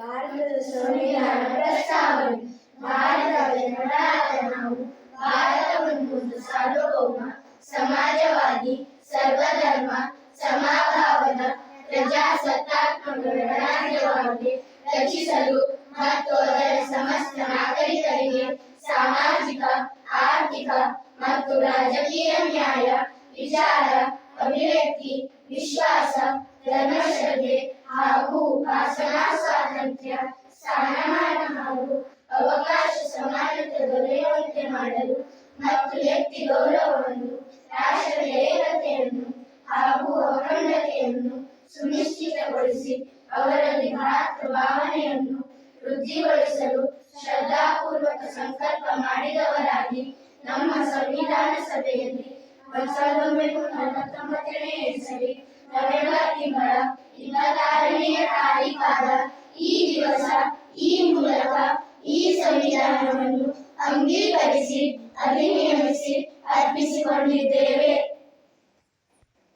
ಭಾರತದ ಸಂವಿಧಾನ ಪ್ರಸ್ತಾವನೆ ಭಾರತದ ಜನರಾದ ನಾವು ಭಾರತವನ್ನು ಒಂದು ಸಾರ್ವಭೌಮ ಸಮಾಜವಾದಿ ಸರ್ವಧರ್ಮ ಸಮಭಾವದ ಪ್ರಜಾಸತ್ತಾತ್ಮಕ ಗಣರಾಜ್ಯವಾಗಿ ರಚಿಸಲು ಮತ್ತು ಅದರ ಸಮಸ್ತ ನಾಗರಿಕರಿಗೆ ಸಾಮಾಜಿಕ ಆರ್ಥಿಕ ಮತ್ತು ರಾಜಕೀಯ ನ್ಯಾಯ ವಿಚಾರ ಅಭಿವ್ಯಕ್ತಿ ವಿಶ್ವಾಸ ಧರ್ಮಶ್ರದ್ಧೆ ಹಾಗೂ ಉಪಾಸನಾ ಸ್ವಾತಂತ್ರ್ಯ ಸ್ಥಾನಮಾನ ಹಾಗೂ ಅವಕಾಶ ಸಮಾನತೆ ದೊರೆಯುವಂತೆ ಮಾಡಲು ಮತ್ತು ವ್ಯಕ್ತಿ ಗೌರವವನ್ನು, ರಾಷ್ಟ್ರದ ಏಕತೆಯನ್ನು ಹಾಗೂ ಅಖಂಡತೆಯನ್ನು ಸುನಿಶ್ಚಿತಗೊಳಿಸಿ ಅವರಲ್ಲಿ ಭಾರತ ಭಾವನೆಯನ್ನು ವೃದ್ಧಿಗೊಳಿಸಲು ಶ್ರದ್ಧಾಪೂರ್ವಕ ಸಂಕಲ್ಪ ಮಾಡಿದವರಾಗಿ ನಮ್ಮ ಸಂವಿಧಾನ ಸಭೆಯಲ್ಲಿ ಸಾವಿರದ ಒಂಬೈನೂರ ನಲವತ್ತೊಂಬತ್ತನೇ ಇಸವಿ ನವೆಂಬರ್ ತಿಂಗಳ ಇಪ್ಪತ್ತಾರನೆಯ ತಾರೀಖಾದ ದಿವಸ ಈ ಮೂಲಕ ಈ ಸಂವಿಧಾನವನ್ನು ಅಂಗೀಕರಿಸಿ ಅಧಿನಿಯಮಿಸಿ ಅರ್ಪಿಸಿಕೊಂಡಿದ್ದೇವೆ.